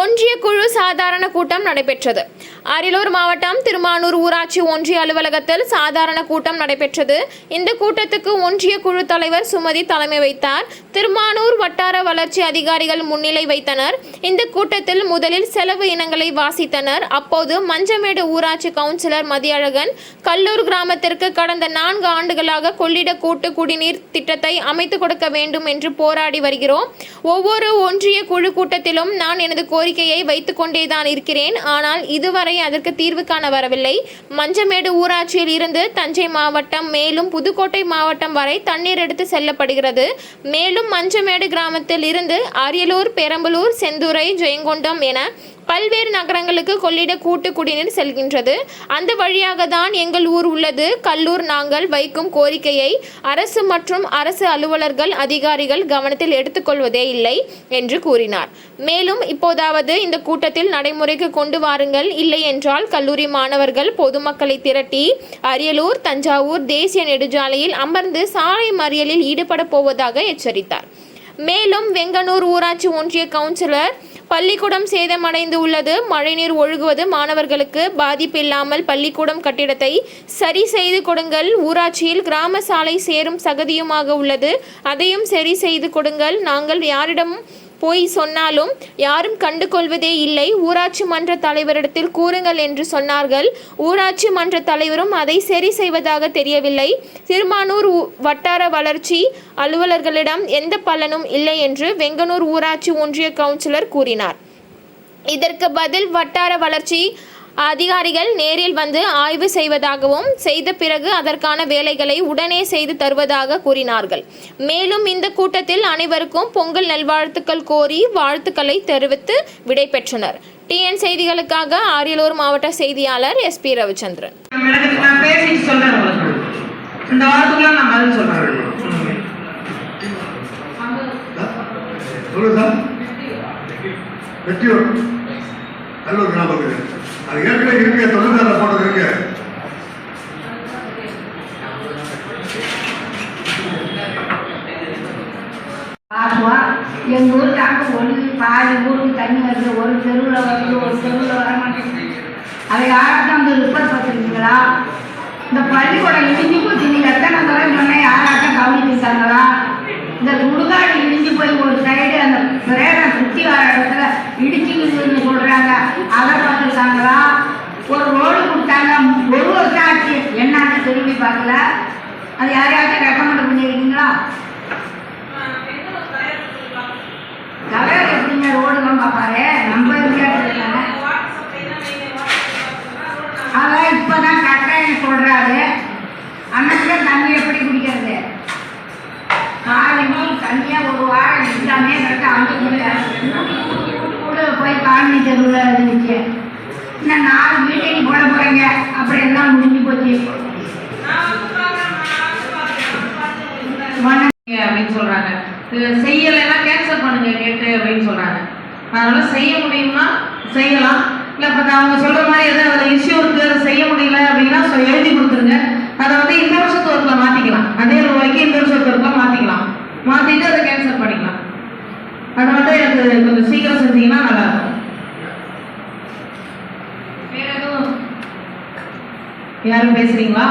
ஒன்றிய குழு சாதாரண கூட்டம் நடைபெற்றது. அரியலூர் மாவட்டம் திருமானூர் ஊராட்சி ஒன்றிய அலுவலகத்தில் சாதாரண கூட்டம் நடைபெற்றது. இந்த கூட்டத்துக்கு ஒன்றிய குழு தலைவர் சுமதி தலைமை வைத்தார். திருமானூர் வட்டார வளர்ச்சி அதிகாரிகள் முன்னிலை வைத்தனர். இந்த கூட்டத்தில் முதலில் செலவு இனங்களை வாசித்தனர். அப்போது மஞ்சமேடு ஊராட்சி கவுன்சிலர் மதியழகன் கல்லூர் கிராமத்திற்கு கடந்த நான்கு ஆண்டுகளாக கொள்ளிட கூட்டு குடிநீர் திட்டத்தை அமைத்துக் கொடுக்க வேண்டும் என்று போராடி வருகிறோம். ஒவ்வொரு ஒன்றிய குழு கூட்டத்திலும் நான் எனது கோரிக்கையை வைத்துக் கொண்டேதான் இருக்கிறேன். ஆனால் இதுவரை அதற்கு தீர்வு காண வரவில்லை. மஞ்சமேடு ஊராட்சியில் இருந்து தஞ்சை மாவட்டம் மேலும் புதுக்கோட்டை மாவட்டம் வரை தண்ணீர் எடுத்து செல்லப்படுகிறது. மேலும் மஞ்சமேடு கிராமத்தில் இருந்து அரியலூர் பெரம்பலூர் செந்துறை ஜெயங்கொண்டம் என பல்வேறு நகரங்களுக்கு கொள்ளிட கூட்டு குடிநீர் செல்கின்றது. அந்த வழியாக தான் எங்கள் ஊர் உள்ளது. கல்லூர் நாங்கள் வைக்கும் கோரிக்கையை அரசு மற்றும் அரசு அலுவலர்கள் அதிகாரிகள் கவனத்தில் எடுத்துக்கொள்வதே இல்லை என்று கூறினார். மேலும் இப்போதாவது இந்த கூட்டத்தில் நடைமுறைக்கு கொண்டு வாருங்கள். இல்லை என்றால் கல்லூரி மாணவர்கள் பொதுமக்களை திரட்டி அரியலூர் தஞ்சாவூர் தேசிய நெடுஞ்சாலையில் அமர்ந்து சாலை மறியலில் ஈடுபட போவதாக எச்சரித்தார். மேலும் வெங்கனூர் ஊராட்சி ஒன்றிய கவுன்சிலர் பள்ளிக்கூடம் சேதமடைந்து உள்ளது. மழைநீர் ஒழுகுவது மாணவர்களுக்கு பாதிப்பில்லாமல் பள்ளிக்கூடம் கட்டிடத்தை சரி செய்து கொடுங்கள். ஊராட்சியில் கிராம சாலை சேரும் சகதியுமாக உள்ளது. அதையும் சரி செய்து கொடுங்கள். நாங்கள் யாரிடம் போய் சொன்னாலும் யாரும் கண்டு கொள்வதே இல்லை. ஊராட்சி மன்ற தலைவரிடத்தில் கூறுங்கள் என்று சொன்னார்கள். ஊராட்சி மன்ற தலைவரும் அதை சரி செய்வதாக தெரியவில்லை. திருமானூர் வட்டார வளர்ச்சி அலுவலர்களிடம் எந்த பலனும் இல்லை என்று வெங்கனூர் ஊராட்சி ஒன்றிய கவுன்சிலர் கூறினார். இதற்கு பதில் வட்டார வளர்ச்சி அதிகாரிகள் நேரில் வந்து ஆய்வு செய்வதாகவும் செய்த பிறகு அதற்கான வேலைகளை உடனே செய்து தருவதாக கூறினார்கள். மேலும் இந்த கூட்டத்தில் அனைவருக்கும் பொங்கல் நல்வாழ்த்துக்கள் கோரி வாழ்த்துக்களை தெரிவித்து விடை பெற்றனர். டிஎன் செய்திகளுக்காக அரியலூர் மாவட்ட செய்தியாளர் ரவிச்சந்திரன். சொல்றேன் சொல்லுங்க. சார் வெற்றியூர் நல்லூர் கிராமத்துக்கு அது ஏற்கனவே இருக்கு தொழிற்சாலை போட்டது இருக்கு ஆசுவா எங்கள் தாக்கம் ஒன்று பாதி ஊருக்கு தண்ணி வருது ஒரு தெருவில் வருது ஒரு தெருவில் வர மாட்டேங்குது அதை யாராச்சும் அந்த ரிப்போர்ட் பார்த்துருக்கீங்களா இந்த பள்ளிக்கூடம் இடிஞ்சு போச்சு நீங்கள் எத்தனை தடவை சொன்னேன் யாராச்சும் கவனிச்சிருக்காங்களா இந்த சுடுகாடு இடிஞ்சு போய் ஒரு சைடு அந்த பிரேடை சுற்றி வர இடத்துல இடிச்சுக்குதுன்னு சொல்கிறாங்க அதை பார்த்துருக்காங்களா ஒரு ரோடு ஒரு வருஷம் ஆச்சு. என்னன்னு திரும்பி பார்க்கல. அது யார் யார்கிட்ட ரெக்கமெண்ட் பண்ணியிருக்கீங்களா தலைவர் எப்படிங்க ரோடுலாம் பார்ப்பாரு. நம்ம இருக்காங்க அதான் இப்போதான் கரெக்டாக சொல்றாரு. அன்னைக்கு தண்ணி எப்படி குடிக்கிறது? காலையும் தண்ணியாக ஒரு வாரம் இல்லாமே கரெக்டாக அங்கே போய் காலனி தெருவில் இருந்துச்சு. இன்னும் நாலு மீட்டிங் போட போகிறீங்க அப்புறம் எல்லாம் முடிஞ்சு போச்சு. அப்படின்னு சொல்றாங்க. செய்யலைன்னா கேன்சல் பண்ணுங்க கேட்டு அப்படின்னு சொல்றாங்க. அதனால செய்ய முடியும்னா செய்யலாம். இல்லை இப்போ அவங்க சொல்ற மாதிரி எதாவது அதில் இஷ்யூ இருக்கு அதை செய்ய முடியல அப்படின்னா எழுதி கொடுத்துருங்க. அதை வந்து இந்த வருஷத்து ஒர்க்கில் மாற்றிக்கலாம் அதே ரூபாய்க்கு இந்த வருஷத்து ஒர்க்கில் மாற்றிக்கலாம் மாற்றிட்டு அதை கேன்சல் பண்ணிக்கலாம். அதை வந்து எனக்கு கொஞ்சம் சீக்கிரம் செஞ்சீங்கன்னா நல்லா யாரும் பேசுறீங்களா?